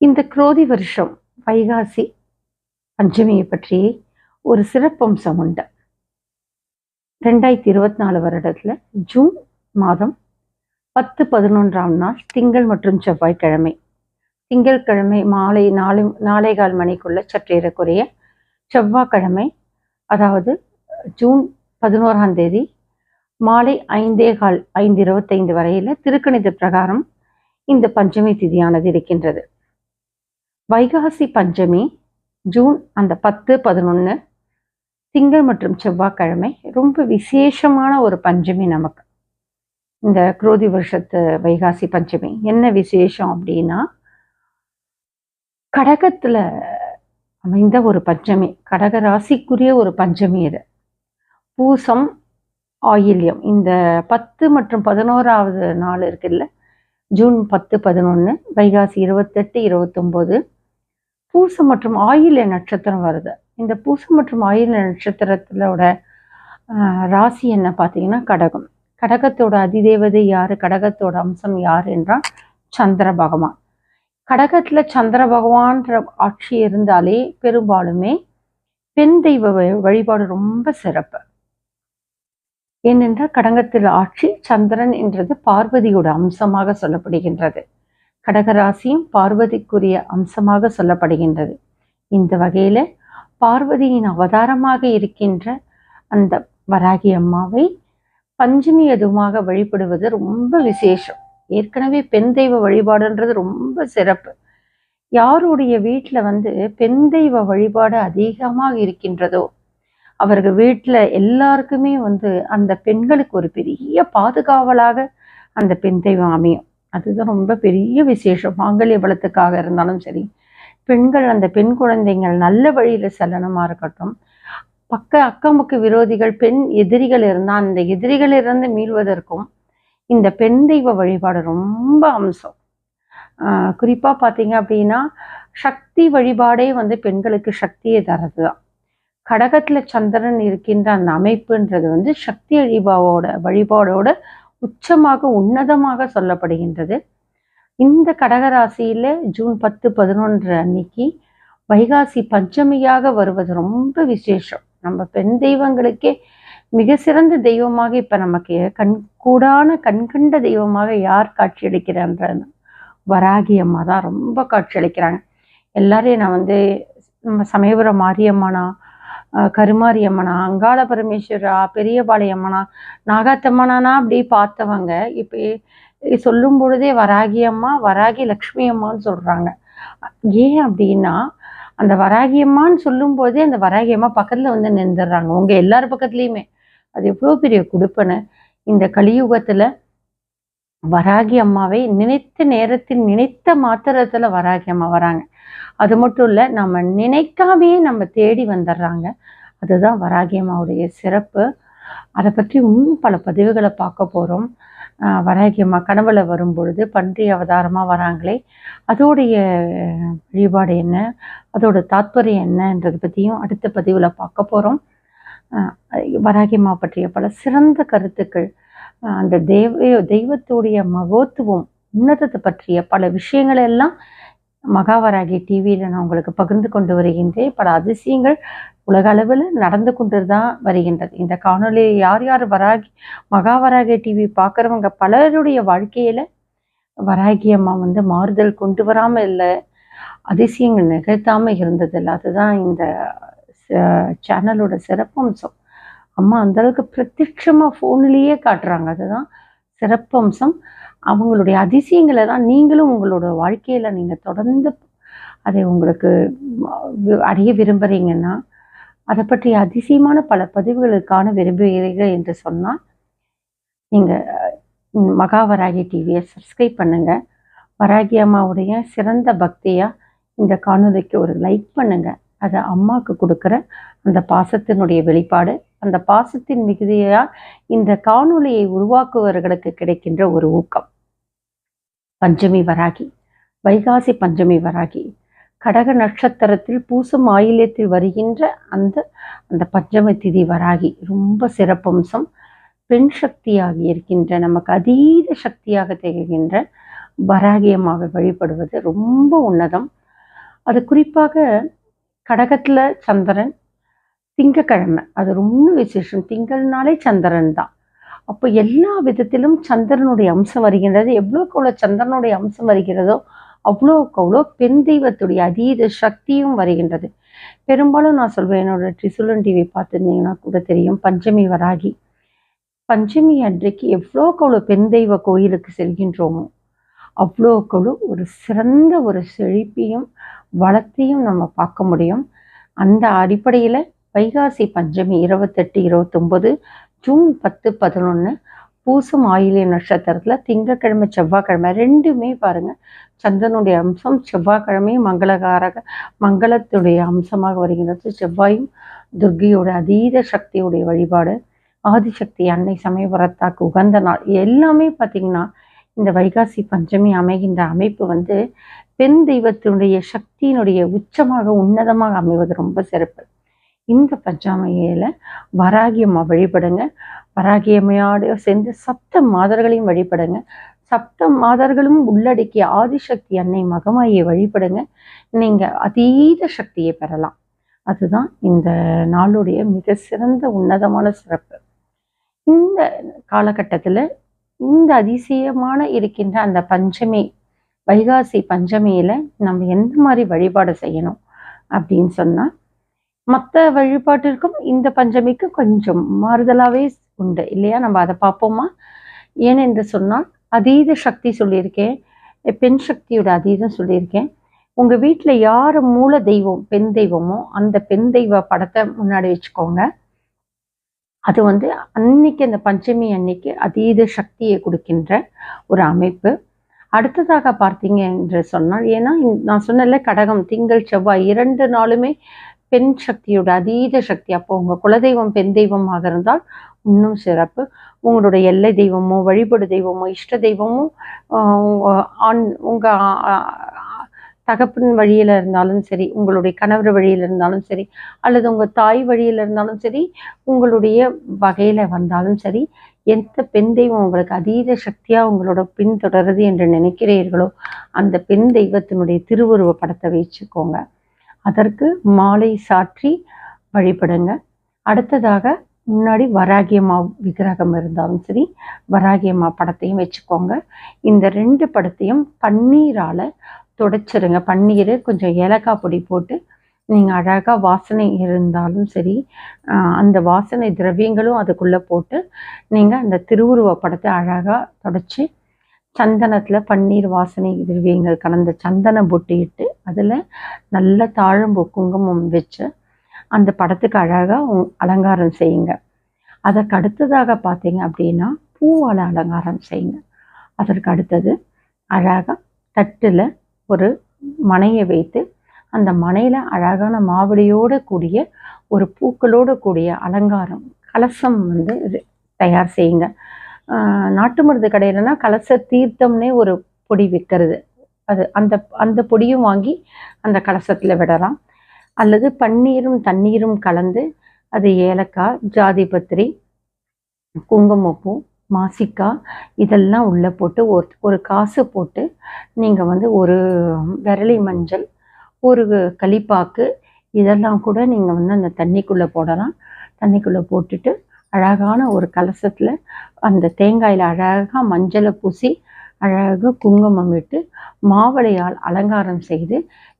இந்த குரோதி வருஷம் வைகாசி பஞ்சமியை பற்றி ஒரு சிறப்பம்சம் உண்டு. ரெண்டாயிரத்தி இருபத்தி நாலு வருடத்துல ஜூன் மாதம் பத்து பதினொன்றாம் நாள் திங்கள் மற்றும் செவ்வாய்க்கிழமை. திங்கட்கிழமை மாலை நாலு நாலே கால் மணிக்குள்ள சற்றேறக்குறைய செவ்வாய்க்கிழமை அதாவது ஜூன் பதினோராம் தேதி மாலை ஐந்தே கால் ஐந்து இருபத்தைந்து வரையில திருக்கணித பிரகாரம் இந்த பஞ்சமி திதியானது இருக்கின்றது. வைகாசி பஞ்சமி ஜூன் அந்த பத்து பதினொன்று திங்கள் மற்றும் செவ்வாய்க்கிழமை ரொம்ப விசேஷமான ஒரு பஞ்சமி நமக்கு. இந்த குரோதி வருஷத்து வைகாசி பஞ்சமி என்ன விசேஷம் அப்படின்னா கடகத்தில் அமைந்த ஒரு பஞ்சமி கடக ராசிக்குரிய ஒரு பஞ்சமி இது. பூசம் ஆயில்யம். இந்த பத்து மற்றும் பதினோராவது நாள் இருக்குல்ல ஜூன் பத்து பதினொன்று வைகாசி இருபத்தெட்டு இருபத்தொம்போது பூசம் மற்றும் ஆயில நட்சத்திரம் வருது. இந்த பூசம் மற்றும் ஆயில நட்சத்திரத்திலோட ராசி என்ன பார்த்தீங்கன்னா கடகம். கடகத்தோட அதிதேவதை யார்? கடகத்தோட அம்சம் யார் என்றால் சந்திர பகவான். கடகத்தில் சந்திர பகவான்ற ஆட்சி இருந்தாலே பெரும்பாலுமே பெண் தெய்வ வழி- வழிபாடு ரொம்ப சிறப்பு. ஏனென்றால் கடகத்தில் ஆட்சி சந்திரன் என்றது பார்வதியோட அம்சமாக சொல்லப்படுகின்றது. கடகராசியும் பார்வதிக்குரிய அம்சமாக சொல்லப்படுகின்றது. இந்த வகையில் பார்வதியின் அவதாரமாக இருக்கின்ற அந்த வராகி அம்மாவை பஞ்சமி அதுமாக வழிபடுவது ரொம்ப விசேஷம். ஏற்கனவே பெண் தெய்வ வழிபாடுன்றது ரொம்ப சிறப்பு. யாருடைய வீட்டில் வந்து பெண் தெய்வ வழிபாடு அதிகமாக இருக்கின்றதோ அவர்கள் வீட்டில் எல்லாருக்குமே வந்து அந்த பெண்களுக்கு ஒரு பெரிய பாதுகாவலாக அந்த பெண் தெய்வம் அமையும். அதுதான் ரொம்ப பெரிய விசேஷம். மாங்கல்ய பலத்துக்காக இருந்தாலும் சரி பெண்கள் அந்த பெண் குழந்தைங்கள் நல்ல வழியில செல்லணுமா இருக்கட்டும். பக்க அக்கமுக்கு விரோதிகள் பெண் எதிரிகள் இருந்தால் அந்த எதிரிகளிலிருந்து மீள்வதற்கும் இந்த பெண் தெய்வ வழிபாடு ரொம்ப அம்சம். ஆஹ் குறிப்பா பார்த்தீங்க அப்படின்னா சக்தி வழிபாடே வந்து பெண்களுக்கு சக்தியை தரது தான் கடகத்துல சந்திரன் இருக்கின்ற அந்த அமைப்புன்றது வந்து சக்தி வழிபாவோட வழிபாடோட உச்சமாக உன்னதமாக சொல்லப்படுகின்றது. இந்த கடகராசியில் ஜூன் பத்து பதினொன்று அன்னைக்கு வைகாசி பஞ்சமியாக வருவது ரொம்ப விசேஷம். நம்ம பெண் தெய்வங்களுக்கே மிக சிறந்த தெய்வமாக இப்போ நமக்கு கண் கூடான கண்கண்ட தெய்வமாக யார் காட்சியளிக்கிறான்ற வராகி அம்மா தான் ரொம்ப காட்சியளிக்கிறாங்க. எல்லாரையும் நான் வந்து நம்ம சமயபுரம் மாரியம்மனா கருமாரி அம்மனா அங்காள பரமேஸ்வரா பெரியபாளையம்மனா நாகாத்தம்மனானா அப்படி பார்த்தவங்க இப்போ சொல்லும் பொழுதே வராகி அம்மா வராகி லக்ஷ்மி அம்மான்னு சொல்கிறாங்க ஏன் அப்படின்னா அந்த வராகி அம்மான்னு சொல்லும் போதே அந்த வராகி அம்மா வந்து நின்றுடுறாங்க. உங்கள் எல்லார் பக்கத்துலேயுமே. அது எவ்வளோ பெரிய கொடுப்பனை இந்த கலியுகத்தில் வராகி அம்மாவை நினைத்த நேரத்தில் நினைத்த மாத்திரத்தில் வராகி அம்மா வராங்க. அது மட்டும் இல்லை நம்ம நினைக்காமையே நம்ம தேடி வந்துடுறாங்க அதுதான் வராகி அம்மாவுடைய சிறப்பு. அதை பற்றி இன்னும் பல பதிவுகளை பார்க்க போறோம். வராகி அம்மா கனவுல வரும் பொழுது பன்றி அவதாரமா வராங்களே அதோடைய வழிபாடு என்ன அதோட தாத்பரியம் என்னன்றதை பற்றியும் அடுத்த பதிவில் பார்க்க போகிறோம் வராகி அம்மா பற்றிய பல சிறந்த கருத்துக்கள் அந்த தெய்வ தெய்வத்துடைய மகோத்துவம் உன்னதத்தை பற்றிய பல விஷயங்கள் எல்லாம் மகாவராகி டிவியில் நான் உங்களுக்கு பகிர்ந்து கொண்டு வருகின்றேன். பல அதிசயங்கள் உலக அளவில் நடந்து கொண்டு தான் வருகின்றது. இந்த காணொலியை யார் யார் வராகி மகாவராகி டிவி பார்க்குறவங்க பலருடைய வாழ்க்கையில் வராகி அம்மா வந்து மாறுதல் கொண்டு வராமல் இல்லை அதிசயங்கள் நிகழ்த்தாமல் இருந்ததில்லை. அதுதான் இந்த சேனலோட சிறப்பம்சம். அம்மா அந்தளவுக்கு பிரத்யட்சமாக ஃபோன்லேயே காட்டுறாங்க. அதுதான் சிறப்பம்சம். அவங்களுடைய அதிசயங்களை தான் நீங்களும் உங்களோட வாழ்க்கையில் நீங்கள் தொடர்ந்து அதை உங்களுக்கு அறிய விரும்புகிறீங்கன்னா அதை பற்றிய அதிசயமான பல பதிவுகளுக்கான விரும்புகிறீர்கள் என்று சொன்னால் நீங்கள் மகாவராகி டிவியை சப்ஸ்கிரைப் பண்ணுங்கள் வராகி அம்மாவுடைய சிறந்த பக்தியாக இந்த காணொலிக்கு ஒரு லைக் பண்ணுங்க. அது அம்மாவுக்கு கொடுக்குற அந்த பாசத்தினுடைய வெளிப்பாடு அந்த பாசத்தின் மிகுதியாக இந்த காணொலியை உருவாக்குவர்களுக்கு கிடைக்கின்ற ஒரு ஊக்கம். பஞ்சமி வராகி. வைகாசி பஞ்சமி வராகி. கடக நட்சத்திரத்தில் பூசும் ஆயில்யத்தில் வருகின்ற அந்த அந்த பஞ்சமி திதி வராகி. ரொம்ப சிறப்பம்சம் பெண் சக்தியாக இருக்கின்ற நமக்கு அதீத சக்தியாக திகழ்கின்ற வராகி அம்மாவை வழிபடுவது ரொம்ப உன்னதம். அது குறிப்பாக கடகத்தில் சந்திரன் திங்கக்கிழமை. அது ரொம்ப விசேஷம். திங்கள்னாலே சந்திரன் தான். அப்போ எல்லா விதத்திலும் சந்திரனுடைய அம்சம் வருகின்றது. எவ்வளோக்கு அவ்வளோ சந்திரனுடைய அம்சம் வருகிறதோ அவ்வளோக்கு அவ்வளோ பெண் தெய்வத்துடைய அதீத சக்தியும் வருகின்றது. பெரும்பாலும் நான் சொல்வேன் என்னோட ட்ரிசுலன் டிவி பார்த்துருந்தீங்கன்னா கூட தெரியும் பஞ்சமி வராகி. பஞ்சமி அன்றைக்கு எவ்வளோக்கு அவ்வளோ பெண் தெய்வ கோயிலுக்கு செல்கின்றோமோ அவ்வளோக்கு ஒரு சிறந்த ஒரு செழிப்பையும் வளத்தையும் நம்ம பார்க்க முடியும். அந்த அடிப்படையில் வைகாசி பஞ்சமி இருபத்தெட்டு இருபத்தொம்பது ஜூன் பத்து பதினொன்று பூசம் ஆயிலிய நட்சத்திரத்தில் திங்கக்கிழமை செவ்வாய்க்கிழமை ரெண்டுமே பாருங்கள் சந்திரனுடைய அம்சம் செவ்வாய்க்கிழமையும் மங்களகாரக மங்களத்துடைய அம்சமாக வருகின்றது செவ்வாயும் துர்கையோட அதீத சக்தியுடைய வழிபாடு ஆதிசக்தி அன்னை சமயபுரத்தாக்கு உகந்த நாள். எல்லாமே பார்த்தீங்கன்னா இந்த வைகாசி பஞ்சமி அமைகின்ற அமைப்பு வந்து பெண் தெய்வத்தினுடைய சக்தியினுடைய உச்சமாக உன்னதமாக அமைவது ரொம்ப சிறப்பு. இந்த பஞ்சாமையில வராகியம்மா வழிபடுங்க. வராகியம்மையோடய சேர்ந்து சப்த மாதர்களையும் வழிபடுங்க. சப்த மாதர்களும் உள்ளடக்கிய ஆதிசக்தி அன்னை மகமாயை வழிபடுங்க. நீங்க அதீத சக்தியை பெறலாம். அதுதான் இந்த நாளுடைய மிக சிறந்த உன்னதமான சிறப்பு. இந்த காலகட்டத்தில் இந்த அதிசயமான இருக்கின்ற அந்த பஞ்சமி வைகாசி பஞ்சமியில நம்ம எந்த மாதிரி வழிபாடு செய்யணும் அப்படின்னு சொன்னா மற்ற வழிபாட்டிற்கும் இந்த பஞ்சமிக்கு கொஞ்சம் மாறுதலாகவே உண்டு இல்லையா? நம்ம அதை பார்ப்போமா? ஏனென்று சொன்னால் அதீத சக்தி சொல்லியிருக்கேன். பெண் சக்தியோட அதீதம் சொல்லியிருக்கேன். உங்க வீட்டில் யார் மூல தெய்வம் பெண் தெய்வமோ அந்த பெண் தெய்வ படத்தை முன்னாடி வச்சுக்கோங்க. அது வந்து அன்னைக்கு அந்த பஞ்சமி அன்னைக்கு அதீத சக்தியை கொடுக்கின்ற ஒரு அமைப்பு. அடுத்ததாக பார்த்தீங்க என்று சொன்னால் ஏன்னா நான் சொன்னல கடகம் திங்கள் செவ்வாய் இரண்டு நாளுமே பெண் சக்தியோட அதீத சக்தி. அப்போ உங்க குலதெய்வம் பெண் தெய்வமாக இருந்தால் இன்னும் சிறப்பு. உங்களுடைய எல்லை தெய்வமோ வழிபடு தெய்வமோ இஷ்ட தெய்வமோ ஆண் உங்க ஆ- தகப்பன் வழியில இருந்தாலும் சரி உங்களுடைய கணவர் வழியில இருந்தாலும் சரி அல்லது உங்க தாய் வழியில இருந்தாலும் சரி உங்களுடைய வகையில வந்தாலும் சரி எந்த பெண் தெய்வம் உங்களுக்கு அதீத சக்தியா உங்களோட பின்தொடருது என்று நினைக்கிறீர்களோ அந்த பெண் தெய்வத்தினுடைய திருவுருவ படத்தை வச்சுக்கோங்க. அதற்கு மாலை சாற்றி வழிபடுங்க. அடுத்ததாக முன்னாடி வராகியம்மா விக்கிரகம் இருந்தாலும் சரி வராகியம்மா படத்தையும் வச்சுக்கோங்க. இந்த ரெண்டு படத்தையும் பன்னீரால் துடைச்சிருங்க. பன்னீர் கொஞ்சம் ஏலக்காய் பொடி போட்டு நீங்கள் அழகாக வாசனை இருந்தாலும் சரி அந்த வாசனை திரவியங்களும் அதுக்குள்ளே போட்டு நீங்கள் அந்த திருவுருவ படத்தை அழகாக தொடச்சி சந்தனத்தில் பன்னீர் வாசனை திரவியங்கள் கலந்த சந்தன பொட்டு இட்டு அதில் நல்ல தாழம்பூ குங்குமம் வச்சு அந்த படத்துக்கு அழகாக அலங்காரம் செய்யுங்க. அதற்கு அடுத்ததாக பார்த்தீங்க அப்படின்னா பூவால் அலங்காரம் செய்யுங்க. அதற்கு அடுத்தது அழகாக தட்டில் ஒரு மனையை வைத்து அந்த மனையில் அழகான மாவடியோடு கூடிய ஒரு பூக்களோடு கூடிய அலங்காரம் கலசம் வந்து தயார் செய்யுங்க. நாட்டு மருந்து கடையிலனா கலச தீர்த்தம்னே ஒரு பொடி விற்கிறது அது அந்த அந்த பொடியும் வாங்கி அந்த கலசத்தில் விடலாம். அல்லது பன்னீரும் தண்ணீரும் கலந்து அது ஏலக்காய் ஜாதிபத்திரி குங்குமப்பூ மாசிக்காய் இதெல்லாம் உள்ளே போட்டு ஒரு ஒரு காசு போட்டு நீங்கள் வந்து ஒரு விரலி மஞ்சள் ஒரு களிப்பாக்கு இதெல்லாம் கூட நீங்கள் வந்து அந்த தண்ணிக்குள்ளே போடலாம். தண்ணிக்குள்ளே போட்டுட்டு அழகான ஒரு கலசத்தில் அந்த தேங்காயில் அழகாக மஞ்சளை பூசி அழகாக குங்குமம் விட்டு மாவளையால் அலங்காரம் செய்து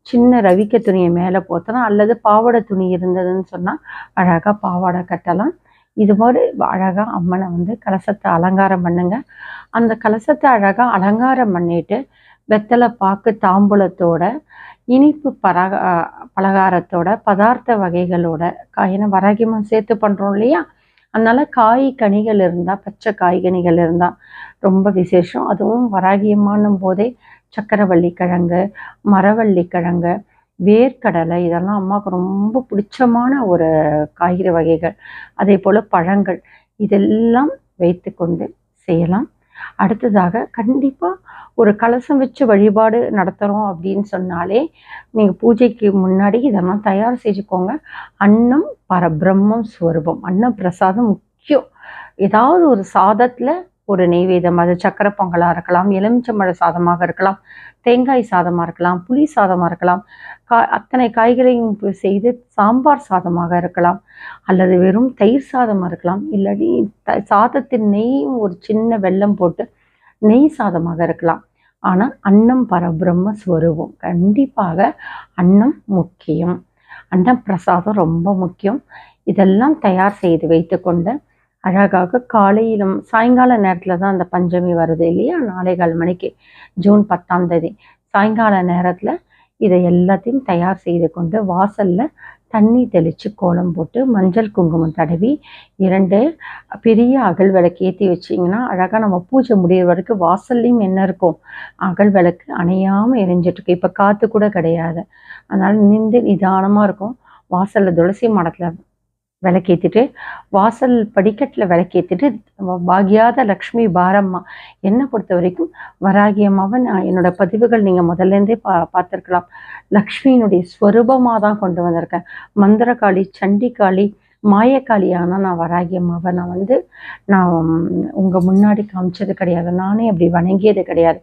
சின்ன ரவிக்க துணியை மேலே போத்தலாம். அல்லது பாவாடை துணி இருந்ததுன்னு சொன்னால் அழகாக பாவாடை கட்டலாம். இது மாதிரி அழகாக அம்மனை வந்து கலசத்தை அலங்காரம் பண்ணுங்க. அந்த கலசத்தை அழகாக அலங்காரம் பண்ணிட்டு வெத்தலை பாக்கு தாம்பூலத்தோட இனிப்பு பரக பலகாரத்தோட பதார்த்த வகைகளோட காயின வராகியமாக சேர்த்து பண்ணுறோம் இல்லையா? அதனால காய் கனிகள் இருந்தால் பச்சை காய்கனிகள் இருந்தால் ரொம்ப விசேஷம். அதுவும் வராகியமானும் போதே சக்கரவள்ளி கிழங்கு மரவள்ளி கிழங்கு வேர்க்கடலை இதெல்லாம் அம்மாவுக்கு ரொம்ப பிடிச்சமான ஒரு காய்கறி வகைகள். அதே போல் பழங்கள். இதெல்லாம் வைத்துக்கொண்டு செய்யலாம். அடுத்ததாக கண்டிப்பாக ஒரு கலசம் வச்சு வழிபாடு நடத்துகிறோம் அப்படின்னு சொன்னாலே நீங்கள் பூஜைக்கு முன்னாடி இதெல்லாம் தயார் செஞ்சுக்கோங்க. அன்னம் பரபிரம்மம் ஸ்வரூபம். அன்ன பிரசாதம் முக்கியம். ஏதாவது ஒரு சாதத்தில் ஒரு நெய்வேதம் அது சக்கரை பொங்கலாக இருக்கலாம் எலுமிச்சம்பழ சாதமாக இருக்கலாம் தேங்காய் சாதமாக இருக்கலாம் புளி சாதமாக இருக்கலாம் கா அத்தனை காய்களையும் செய்து சாம்பார் சாதமாக இருக்கலாம் அல்லது வெறும் தயிர் சாதமாக இருக்கலாம் இல்லாட்டி த சாதத்தின் நெய்யும் ஒரு சின்ன வெல்லம் போட்டு நெய் சாதமாக இருக்கலாம். ஆனால் அன்னம் பரபிரம்ம ஸ்வரூபம். கண்டிப்பாக அன்னம் முக்கியம். அன்னம் பிரசாதம் ரொம்ப முக்கியம். இதெல்லாம் தயார் செய்து வைத்துக்கொண்டு அழகாக காலையிலும் சாயங்கால நேரத்தில் தான் அந்த பஞ்சமி வருது இல்லையா? நாளைகால் மணிக்கு ஜூன் பத்தாம் தேதி. சாயங்கால நேரத்தில் இதை எல்லாத்தையும் தயார் செய்து கொண்டு வாசல்ல தண்ணி தெளித்து கோலம் போட்டு மஞ்சள் குங்குமம் தடவி இரண்டு பெரிய அகல் விளக்கு ஏற்றி வச்சிங்கன்னா அழகாக நம்ம பூஜை முடிகிற வரைக்கும் வாசல்லையும் என்ன இருக்கும்? அகல் விளக்கு அணையாமல் எரிஞ்சிட்ருக்கு இப்போ காற்று கூட கிடையாது. அதனால் நின்று நிதானமாக இருக்கும். வாசலில் துளசி மடத்தில் விளக்கேற்றிட்டு வாசல் படிக்கட்டில் விளக்கேற்றிட்டு பாகியாத லக்ஷ்மி பாரம்மா என்னை பொறுத்த வரைக்கும் வராகி அம்மாவை நான் என்னோட பதிவுகள் நீங்கள் முதல்லேருந்தே பா பார்த்துருக்கலாம். லக்ஷ்மியினுடைய ஸ்வரூபமாக தான் கொண்டு வந்திருக்கேன். மந்திரகாளி சண்டிகாளி மாயக்காளியான நான் வராகி அம்மாவை நான் வந்து நான் உங்கள் முன்னாடி காமிச்சது கிடையாது. நானே அப்படி வணங்கியது கிடையாது.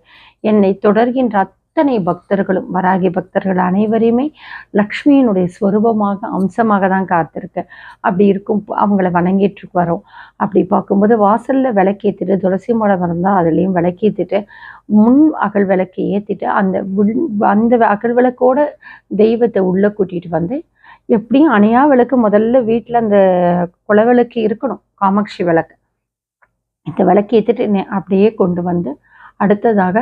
என்னை தொடர்கின்ற அத்தனை பக்தர்களும் வராகி பக்தர்கள் அனைவரையுமே லக்ஷ்மியினுடைய ஸ்வரூபமாக அம்சமாக தான் காத்திருக்கேன் அப்படி இருக்கும் அவங்கள வணங்கிட்டு வரோம் அப்படி பார்க்கும்போது வாசல்ல விளக்கேற்றிட்டு துளசி மலம் இருந்தால் அதுலேயும் விளக்கேற்றிட்டு முன் அகல் விளக்கை ஏற்றிட்டு அந்த அந்த அகல் விளக்கோட தெய்வத்தை உள்ளே கூட்டிகிட்டு வந்து எப்படியும் அணையா விளக்கு முதல்ல வீட்டில் அந்த குலவிளக்கு இருக்கணும் காமாட்சி விளக்கு. இந்த விளக்கு ஏற்றிட்டு அப்படியே கொண்டு வந்து அடுத்ததாக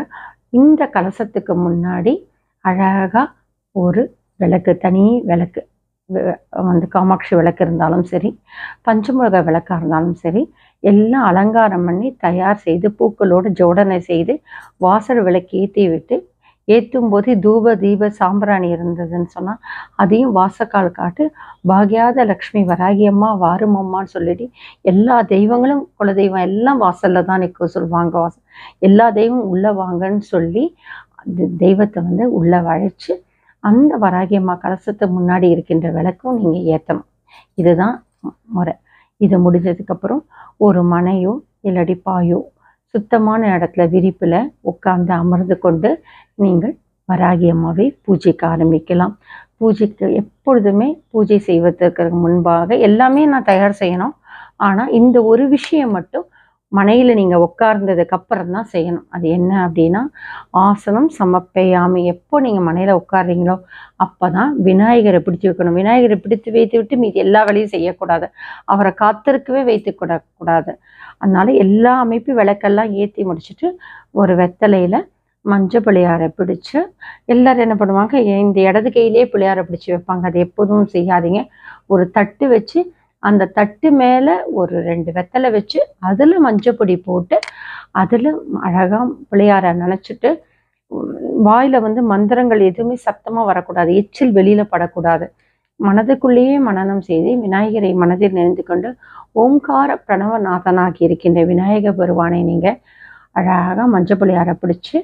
இந்த கலசத்துக்கு முன்னாடி அழகாக ஒரு விளக்கு தனி விளக்கு வந்து காமாட்சி விளக்கு இருந்தாலும் சரி பஞ்சமுருக விளக்காக இருந்தாலும் சரி எல்லாம் அலங்காரம் பண்ணி தயார் செய்து பூக்களோடு ஜோடனை செய்து வாசல் விளக்கு ஏற்றி விட்டு ஏற்றும் போது தூப தீப சாம்பிராணி இருந்ததுன்னு சொன்னால் அதையும் வாசக்கால் காட்டு பாகியாத லக்ஷ்மி வராகியம்மா வாருமம்மான்னு சொல்லிட்டு எல்லா தெய்வங்களும் குலதெய்வம் எல்லாம் வாசல்ல தான் நிற்க சொல்லுவாங்க. வாசல் எல்லா தெய்வம் உள்ளே வாங்கன்னு சொல்லி அந்த தெய்வத்தை வந்து உள்ளே வழைச்சி அந்த வராகியம்மா கலசத்தை முன்னாடி இருக்கின்ற விளக்கும் நீங்கள் ஏற்றணும் இதுதான் முறை. இது முடிஞ்சதுக்கப்புறம் ஒரு மனையோ இல்லாட்டி பாயோ சுத்தமான இடத்துல விரிப்பில் உட்கார்ந்து அமர்ந்து கொண்டு நீங்கள் வராகி அம்மாவை பூஜைக்க ஆரம்பிக்கலாம். பூஜைக்கு எப்பொழுதுமே பூஜை செய்வதற்கு முன்பாக எல்லாமே நான் தயார் செய்யணும். ஆனால் இந்த ஒரு விஷயம் மட்டும் மனையில் நீங்கள் உட்கார்ந்ததுக்கு அப்புறம் தான் செய்யணும். அது என்ன அப்படின்னா ஆசனம் சமப்பையாமை எப்போ நீங்கள் மனையில் உட்கார்றீங்களோ அப்போ தான் விநாயகரை பிடிச்சி வைக்கணும். விநாயகரை பிடித்து வைத்து விட்டு மீதி எல்லா வேலையும் செய்யக்கூடாது. அவரை காத்திருக்கவே வைத்து கூட கூடாது. அதனால் எல்லா அமைப்பு விளக்கெல்லாம் ஏற்றி முடிச்சுட்டு ஒரு வெத்தலையில் மஞ்சள் பிள்ளையாரை பிடிச்சு எல்லாரும் என்ன பண்ணுவாங்க இந்த இடது கையிலே பிள்ளையாரை பிடிச்சி வைப்பாங்க. அது எப்போதும் செய்யாதீங்க. ஒரு தட்டு வச்சு அந்த தட்டு மேலே ஒரு ரெண்டு வெத்தலை வச்சு அதில் மஞ்சப்பொடி போட்டு அதில் அழகாக பிள்ளையாரை நினச்சிட்டு வாயில் வந்து மந்திரங்கள் எதுவுமே சத்தமாக வரக்கூடாது. எச்சில் வெளியில் படக்கூடாது. மனதுக்குள்ளேயே மனநம் செய்து விநாயகரை மனதில் நினைந்து கொண்டு ஓம்கார பிரணவநாதனாகி இருக்கின்ற விநாயக பெருவானை நீங்கள் அழகாக மஞ்சள் பிள்ளையாரை பிடிச்சி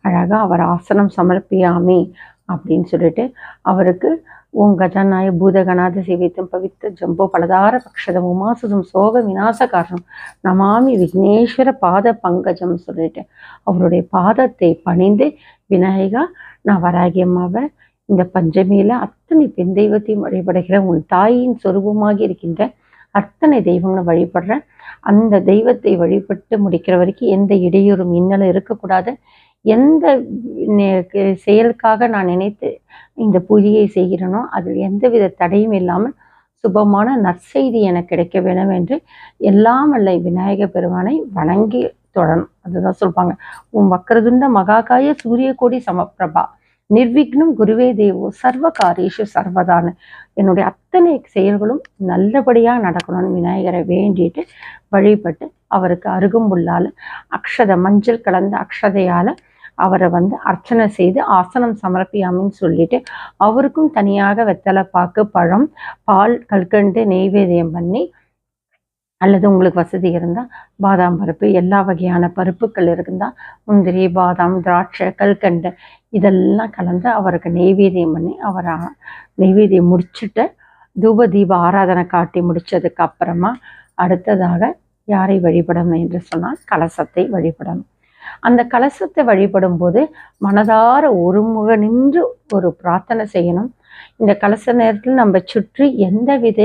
அழகாக அவர் ஆசனம் சமர்ப்பியாமே அப்படின்னு சொல்லிட்டு அவருக்கு ஓம் கஜானாய பூதகணாத சேவித்தம் பவித்த ஜம்போ பலதார பக்ஷதம் உமாசுதம் சோக விநாச காரணம் நமாமி விக்னேஸ்வர பாத பங்கஜம் சொல்லிட்டு அவருடைய பாதத்தை பணிந்து விநாயகா நான் வராகியம்மாவை இந்த பஞ்சமியில் அத்தனை பெண் தெய்வத்தையும் வழிபடுகிற உன் தாயின் சொரூபமாகி இருக்கின்ற அத்தனை தெய்வங்களை வழிபடுறேன் அந்த தெய்வத்தை வழிபட்டு முடிக்கிற வரைக்கும் எந்த இடையூறும் இன்னலும் இருக்கக்கூடாது. எந்த செயலுக்காக நான் நினைத்து இந்த பூஜையை செய்கிறேனோ அதில் எந்தவித தடையும் இல்லாமல் சுபமான நற்செய்தி எனக்கு கிடைக்க வேண்டும் என்று எல்லாம் வல்ல விநாயக பெருமானை வணங்கி தொடணும். அதுதான் சொல்லுவாங்க. உன் வக்கரதுண்ட மகாகாய சூரிய கோடி சமப்பிரபா. நிர்விக்னம் குருவே தேவோ. சர்வ காரியேஷு சர்வதான என்னுடைய அத்தனை செயல்களும் நல்லபடியாக நடக்கணும்னு விநாயகரை வேண்டிட்டு வழிபட்டு அவருக்கு அருகும்புல்லால் அக்ஷத மஞ்சள் கலந்த அக்ஷதையால் அவரை வந்து அர்ச்சனை செய்து ஆசனம் சமர்ப்பியாமின்னு சொல்லிட்டு அவருக்கும் தனியாக வெத்தலை பாக்கு பழம் பால் கல்கண்டு நெய்வேதியம் பண்ணி அல்லது உங்களுக்கு வசதி இருந்தால் பாதாம் பருப்பு எல்லா வகையான பருப்புகள் இருந்தால் முந்திரி பாதாம் திராட்சை கல்கண்டு இதெல்லாம் கலந்து அவருக்கு நெய்வேதியம் பண்ணி அவரை நெய்வேதியம் முடிச்சுட்டு தூப தீப ஆராதனை காட்டி முடித்ததுக்கு அப்புறமா அடுத்ததாக யாரை வழிபடணும் என்று சொன்னால் கலசத்தை வழிபடணும். அந்த கலசத்தை வழிபடும் போது மனதார ஒருமுக நின்று ஒரு பிரார்த்தனை செய்யணும். இந்த கலச நேரத்தில் நம்ம சுற்றி எந்த வித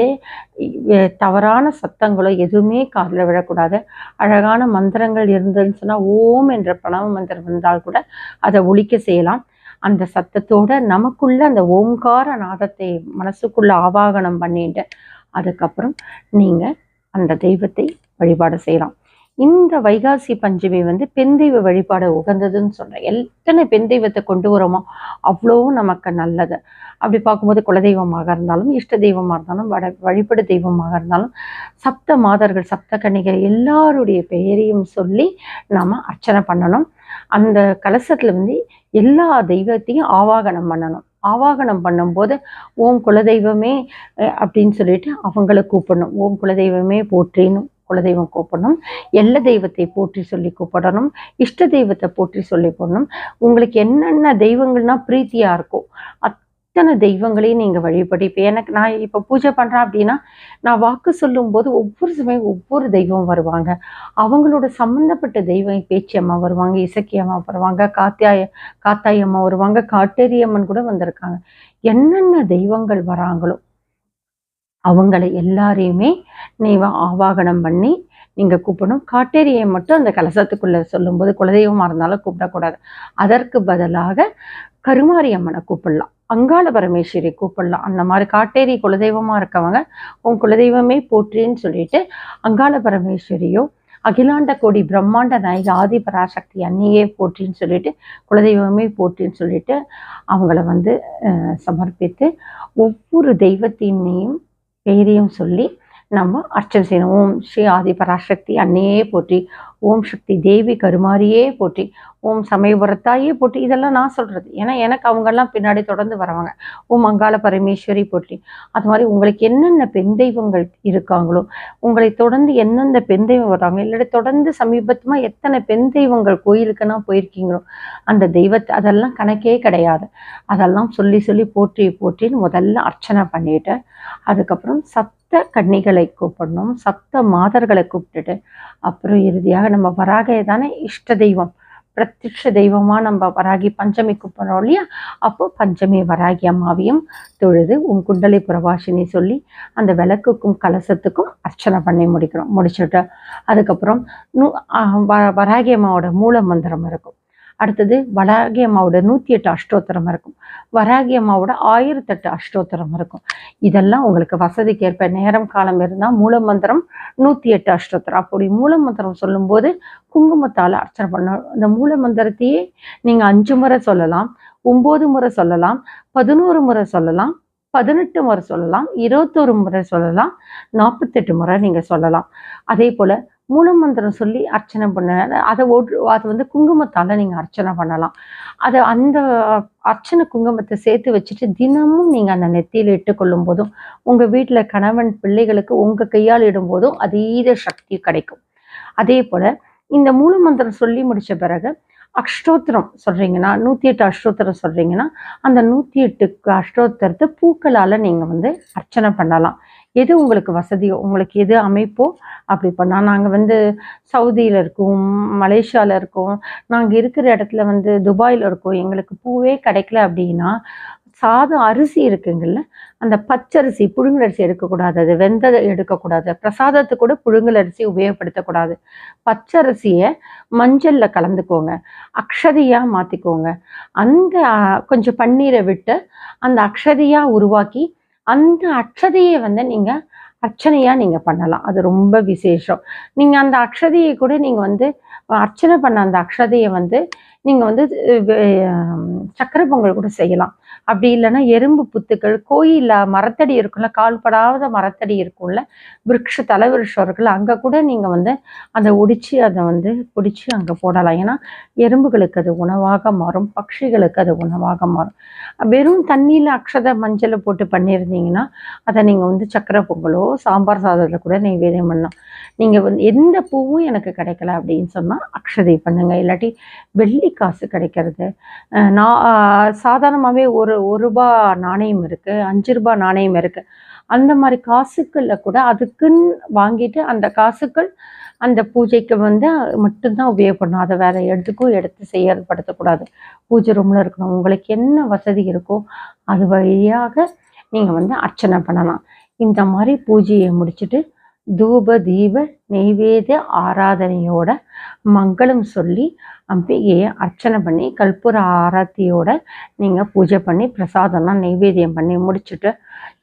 தவறான சத்தங்களோ எதுவுமே காதில் விழக்கூடாது. அழகான மந்திரங்கள் இருந்ததுன்னு சொன்னால் ஓம் என்ற பிரணவ மந்திரம் வந்தால் கூட அதை ஒழிக்க செய்யலாம். அந்த சத்தத்தோட நமக்குள்ள அந்த ஓம்கார நாதத்தை மனசுக்குள்ள ஆவாகனம் பண்ணிட்டு அதுக்கப்புறம் நீங்க அந்த தெய்வத்தை வழிபாடு செய்யலாம். இந்த வைகாசி பஞ்சமி வந்து பெண் தெய்வ வழிபாடு உகந்ததுன்னு சொல்றேன். எத்தனை பெண் தெய்வத்தை கொண்டு வரோமோ அவ்வளோ நமக்கு நல்லது. அப்படி பார்க்கும்போது குலதெய்வமாக இருந்தாலும் இஷ்ட தெய்வமாக இருந்தாலும் வட வழிபடு தெய்வமாக இருந்தாலும் சப்த மாதர்கள் சப்த கன்னிகை எல்லாருடைய பெயரையும் சொல்லி நாம் அர்ச்சனை பண்ணணும். அந்த கலசத்துல வந்து எல்லா தெய்வத்தையும் ஆவாகனம் பண்ணணும். ஆவாகனம் பண்ணும்போது ஓம் குலதெய்வமே அப்படின்னு சொல்லிட்டு அவங்கள கூப்பிடணும். ஓம் குலதெய்வமே போற்றினும். குலதெய்வம் கூப்பிடணும். எல்ல தெய்வத்தை போற்றி சொல்லி கூப்பிடணும். இஷ்ட தெய்வத்தை போற்றி சொல்லி போடணும். உங்களுக்கு என்னென்ன தெய்வங்கள்னா பிரீத்தியா இருக்கும் அத்தனை தெய்வங்களையும் நீங்க வழிபடி இப்போ எனக்கு நான் இப்போ பூஜை பண்றேன் அப்படின்னா நான் வாக்கு சொல்லும்போது ஒவ்வொரு சமயம் ஒவ்வொரு தெய்வம் வருவாங்க. அவங்களோட சம்பந்தப்பட்ட தெய்வம் பேச்சி அம்மா வருவாங்க இசக்கி அம்மா வருவாங்க காத்தியாய காத்தாயம்மா வருவாங்க காட்டேரி அம்மன் கூட வந்திருக்காங்க. என்னென்ன தெய்வங்கள் வராங்களோ அவங்களை எல்லாரையுமே நீ ஆவாகனம் பண்ணி நீங்கள் கூப்பிடணும். காட்டேரியை மட்டும் அந்த கலசத்துக்குள்ளே சொல்லும்போது குலதெய்வமாக இருந்தாலும் கூப்பிடக்கூடாது. அதற்கு பதிலாக கருமாரி அம்மனை கூப்பிடலாம். அங்காள பரமேஸ்வரி கூப்பிடலாம். அந்த மாதிரி காட்டேரி குலதெய்வமாக இருக்கவங்க உன் குலதெய்வமே போற்றின்னு சொல்லிட்டு அங்காள பரமேஸ்வரியோ அகிலாண்ட கோடி பிரம்மாண்ட நாயக ஆதி பராசக்தி அன்னியே போற்றின்னு சொல்லிட்டு குலதெய்வமே போற்றின்னு சொல்லிட்டு அவங்கள வந்து சமர்ப்பித்து ஒவ்வொரு தெய்வத்தினையும் பெயரையும் சொல்லி நம்ம அர்ச்சனை செய்யணும். ஓம் ஸ்ரீ ஆதி பராசக்தி அன்னையே போற்றி. ஓம் சக்தி தேவி கருமாரியே போற்றி. ஓம் சமயபுரத்தாயே போற்றி. இதெல்லாம் நான் சொல்கிறது ஏன்னா எனக்கு அவங்கெல்லாம் பின்னாடி தொடர்ந்து வரவங்க. ஓம் அங்காள பரமேஸ்வரி போற்றி. அது மாதிரி உங்களுக்கு என்னென்ன பெண் தெய்வங்கள் இருக்காங்களோ உங்களை தொடர்ந்து எந்தெந்த பெண் தெய்வம் வர்றாங்க இல்லாட்டி தொடர்ந்து சமீபத்துமா எத்தனை பெண் தெய்வங்கள் கோயிலுக்குன்னா போயிருக்கீங்களோ அந்த தெய்வத்தை அதெல்லாம் கணக்கே கிடையாது. அதெல்லாம் சொல்லி சொல்லி போற்றி போற்றின்னு முதல்ல அர்ச்சனை பண்ணிட்டு அதுக்கப்புறம் சத் சப்த கன்னிகளை கூப்பிடணும் சப்த மாதர்களை கூப்பிட்டுட்டு அப்புறம் இறுதியாக நம்ம வராகையை தானே இஷ்ட தெய்வம் பிரத்யட்ச தெய்வமாக நம்ம வராகி பஞ்சமி கூப்பிட்றோம் இல்லையா? அப்போ பஞ்சமி வராகி அம்மாவையும் தொழுது உன் குண்டலை பிரபாஷினி சொல்லி அந்த விளக்குக்கும் கலசத்துக்கும் அர்ச்சனை பண்ணி முடிக்கிறோம். முடிச்சுட்டு அதுக்கப்புறம் நூ வ- வராகி அம்மாவோட மூல மந்திரம் இருக்கும். அடுத்தது வராகி அம்மாவோட நூற்றி எட்டு அஷ்டோத்திரம் இருக்கும். வராகி அம்மாவோட ஆயிரத்தெட்டு அஷ்டோத்திரம் இருக்கும். இதெல்லாம் உங்களுக்கு வசதிக்கு ஏற்ப நேரம் காலம் இருந்தால் மூல மந்திரம் நூற்றி எட்டு அஷ்டோத்திரம். அப்படி மூல மந்திரம் சொல்லும்போது குங்குமத்தால் அர்ச்சனை பண்ணணும் இந்த மூல மந்திரத்தையே நீங்கள் அஞ்சு முறை சொல்லலாம் ஒம்பது முறை சொல்லலாம் பதினோரு முறை சொல்லலாம் பதினெட்டு முறை சொல்லலாம் இருபத்தோரு முறை சொல்லலாம் நாற்பத்தெட்டு முறை நீங்கள் சொல்லலாம். அதே போல் மூலமந்திரம் சொல்லி அர்ச்சனை பண்ண அதை ஒரு அது வந்து குங்குமத்தால் நீங்கள் அர்ச்சனை பண்ணலாம். அதை அந்த அர்ச்சனை குங்குமத்தை சேர்த்து வச்சுட்டு தினமும் நீங்கள் அந்த நெத்தியில் இட்டுக்கொள்ளும் போதும் உங்கள் வீட்டில் கணவன் பிள்ளைகளுக்கு உங்கள் கையால் இடும்போதும் அதீத சக்தி கிடைக்கும். அதே போல் இந்த மூலமந்திரம் சொல்லி முடிச்ச பிறகு அஷ்டோத்திரம் சொல்றீங்கன்னா நூற்றி எட்டு அஷ்டோத்திரம் சொல்றீங்கன்னா அந்த நூற்றி எட்டு அஷ்டோத்திரத்தை பூக்களால் நீங்கள் வந்து அர்ச்சனை பண்ணலாம். எது உங்களுக்கு வசதியோ உங்களுக்கு எது அமைப்போ அப்படி பண்ணால் நாங்கள் வந்து சவுதியில் இருக்கோம் மலேசியாவில் இருக்கோம். நாங்கள் இருக்கிற இடத்துல வந்து துபாயில் இருக்கோம். எங்களுக்கு பூவே கிடைக்கல அப்படின்னா சாதம் அரிசி இருக்குங்கல்ல அந்த பச்சரிசி புழுங்கலரிசி எடுக்கக்கூடாது. அது வெந்ததை எடுக்கக்கூடாது. பிரசாதத்துக்கு கூட புழுங்கலரிசி உபயோகப்படுத்தக்கூடாது. பச்சரிசியை மஞ்சளில் கலந்துக்கோங்க. அக்ஷதியாக மாற்றிக்கோங்க அந்த கொஞ்சம் பன்னீரை விட்டு அந்த அக்ஷதியாக உருவாக்கி அந்த அக்ஷதையை வந்து நீங்க அர்ச்சனையா நீங்க பண்ணலாம். அது ரொம்ப விசேஷம். நீங்க அந்த அக்ஷதையை கூட நீங்க வந்து அர்ச்சனை பண்ண அந்த அக்ஷதையை வந்து நீங்க வந்து சக்கரை பொங்கல் கூட செய்யலாம். அப்படி இல்லைன்னா எறும்பு புத்துக்கள் கோயிலில் மரத்தடி இருக்கும்ல கால்படாத மரத்தடி இருக்கும்ல விருட்ச தலைவிருஷம் இருக்குல்ல அங்கே கூட நீங்கள் வந்து அதை ஒடிச்சு அதை வந்து பிடிச்சி அங்கே போடலாம். ஏன்னா எறும்புகளுக்கு அது உணவாக மாறும் பட்சிகளுக்கு அது உணவாக மாறும். வெறும் தண்ணியில் அக்ஷத மஞ்சளை போட்டு பண்ணியிருந்தீங்கன்னா அதை நீங்கள் வந்து சக்கரை பொங்கலோ சாம்பார் சாதத்தில் கூட நெய்வேத்தியம் பண்ணலாம். நீங்கள் வந்து எந்த பூவும் எனக்கு கிடைக்கல அப்படின்னு சொன்னால் அக்ஷதை பண்ணுங்கள் இல்லாட்டி வெள்ளி காசு கிடைக்கிறது. நான் சாதாரணமாகவே ஒரு ஒரு ரூபா நாணயம் இருக்கு அஞ்சு ரூபா நாணயம் இருக்கு. அந்த மாதிரி காசுக்கள்ல கூட அதுக்குன்னு வாங்கிட்டு அந்த காசுக்கள் அந்த பூஜைக்கு வந்து மட்டும்தான் உபயோகப்படணும். அதை வேற எடுத்துக்கும் எடுத்து செயல்படுத்தக்கூடாது பூஜை ரூமில் இருக்கணும். உங்களுக்கு என்ன வசதி இருக்கோ அது வழியாக நீங்கள் வந்து அர்ச்சனை பண்ணலாம். இந்த மாதிரி பூஜையை முடிச்சுட்டு தூப தீப நெய்வேத ஆராதனையோட மங்களம் சொல்லி அம்பிகையை அர்ச்சனை பண்ணி கற்பூர ஆராத்தியோட நீங்கள் பூஜை பண்ணி பிரசாதம்லாம் நெய்வேத்தியம் பண்ணி முடிச்சுட்டு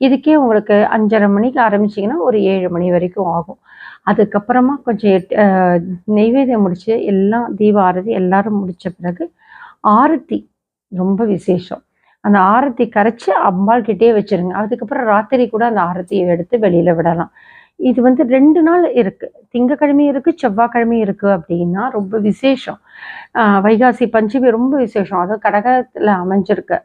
இதுக்கே உங்களுக்கு அஞ்சரை மணிக்கு ஆரம்பிச்சிங்கன்னா ஒரு ஏழு மணி வரைக்கும் ஆகும். அதுக்கப்புறமா கொஞ்சம் நெய்வேத்தியம் முடிச்சு எல்லாம் தீப ஆரதி எல்லாரும் முடித்த பிறகு ஆரத்தி ரொம்ப விசேஷம். அந்த ஆரத்தி கரைச்சி அம்பாள் கிட்டே வச்சிருங்க. அதுக்கப்புறம் ராத்திரி கூட அந்த ஆரத்தியை எடுத்து வெளியில் விடலாம். இது வந்து ரெண்டு நாள் இருக்கு. திங்கக்கிழமை இருக்கு செவ்வாய்க்கிழமை இருக்கு அப்படின்னா ரொம்ப விசேஷம். வைகாசி பஞ்சமி ரொம்ப விசேஷம். அது கடகத்தில் அமைஞ்சிருக்கு.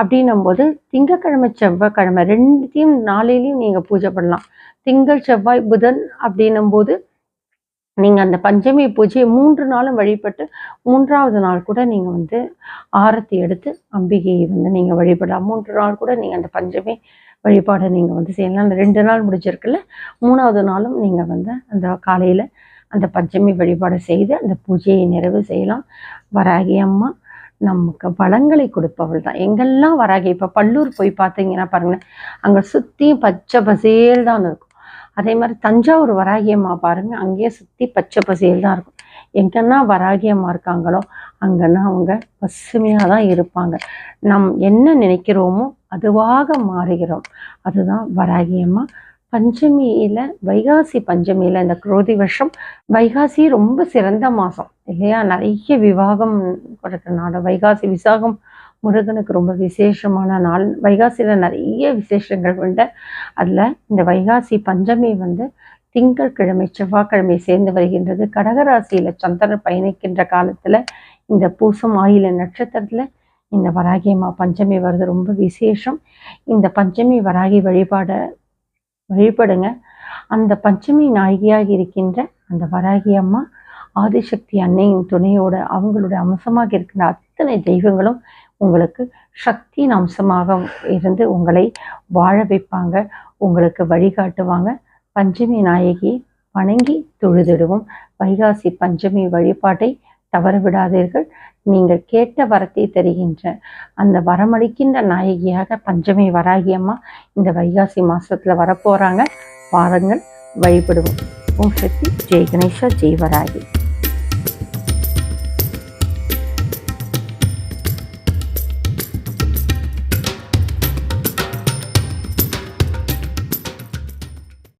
அப்படின்னும் போது திங்கக்கிழமை செவ்வாய்க்கிழமை ரெண்டுத்தையும் நாளையிலையும் நீங்கள் பூஜை பண்ணலாம். திங்கள் செவ்வாய் புதன் அப்படின்னும் போது நீங்கள் அந்த பஞ்சமி பூஜையை மூன்று நாளும் வழிபட்டு மூன்றாவது நாள் கூட நீங்கள் வந்து ஆரத்தி எடுத்து அம்பிகையை வந்து நீங்கள் வழிபடலாம். மூன்று நாள் கூட நீங்கள் அந்த பஞ்சமி வழிபாடை நீங்கள் வந்து செய்யலாம். அந்த ரெண்டு நாள் முடிஞ்சிருக்குல்ல மூணாவது நாளும் நீங்கள் வந்து அந்த காலையில் அந்த பஞ்சமி வழிபாடை செய்து அந்த பூஜையை நிறைவு செய்யலாம். வராகி அம்மா நமக்கு பழங்களை கொடுப்பவள் தான். எங்கெல்லாம் வராகி இப்போ பல்லூர் போய் பார்த்தீங்கன்னா பாருங்களேன் அங்கே சுற்றியும் பச்சை பசேல் தான் இருக்கும். அதே மாதிரி தஞ்சாவூர் வராகி அம்மா பாருங்கள் அங்கேயே சுற்றி பச்சை பசேல் தான் இருக்கும். எங்கன்னா வராகி அம்மா இருக்காங்களோ அங்கன்னா அவங்க பசுமையாக தான் இருப்பாங்க. நம் என்ன நினைக்கிறோமோ அதுவாக மாறுகிறோம். அதுதான் வராகியம்மா பஞ்சமியில் பஞ்சமியில வைகாசி பஞ்சமியில இந்த குரோதி வருஷம் வைகாசி ரொம்ப சிறந்த மாதம் இல்லையா? நிறைய விவாகம் கொடுக்குற நாடு வைகாசி விசாகம் முருகனுக்கு ரொம்ப விசேஷமான நாள். வைகாசியில் நிறைய விசேஷங்கள் உண்டு. அதில் இந்த வைகாசி பஞ்சமி வந்து திங்கட்கிழமை செவ்வாய்க்கிழமை சேர்ந்து வருகின்றது. கடகராசியில் சந்திரன் பயணிக்கின்ற காலத்தில் இந்த பூசம் ஆயில நட்சத்திரத்தில் இந்த வராகியம்மா பஞ்சமி வருது ரொம்ப விசேஷம். இந்த பஞ்சமி வராகி வழிபாட வழிபடுங்க. அந்த பஞ்சமி நாயகியாக இருக்கின்ற அந்த வராகி அம்மா ஆதிசக்தி அன்னையின் துணையோட அவங்களுடைய அம்சமாக இருக்கின்ற அத்தனை தெய்வங்களும் உங்களுக்கு சக்தியின் அம்சமாக இருந்து உங்களை வாழ வைப்பாங்க. உங்களுக்கு வழிகாட்டுவாங்க. பஞ்சமி நாயகி வணங்கி தொழுதிடுவோம். வைகாசி பஞ்சமி வழிபாட்டை தவறு விடாதீர்கள். நீங்கள் கேட்ட வரத்தை தருகின்ற அந்த வரமளிக்கின்ற நாயகியாக பஞ்சமி வராகி அம்மா இந்த வைகாசி மாசத்துல வரப்போறாங்க. வாரங்கள் வழிபடுவோம். ஓம் சக்தி. ஜெய் கணேஷா ஜெய் வராகி.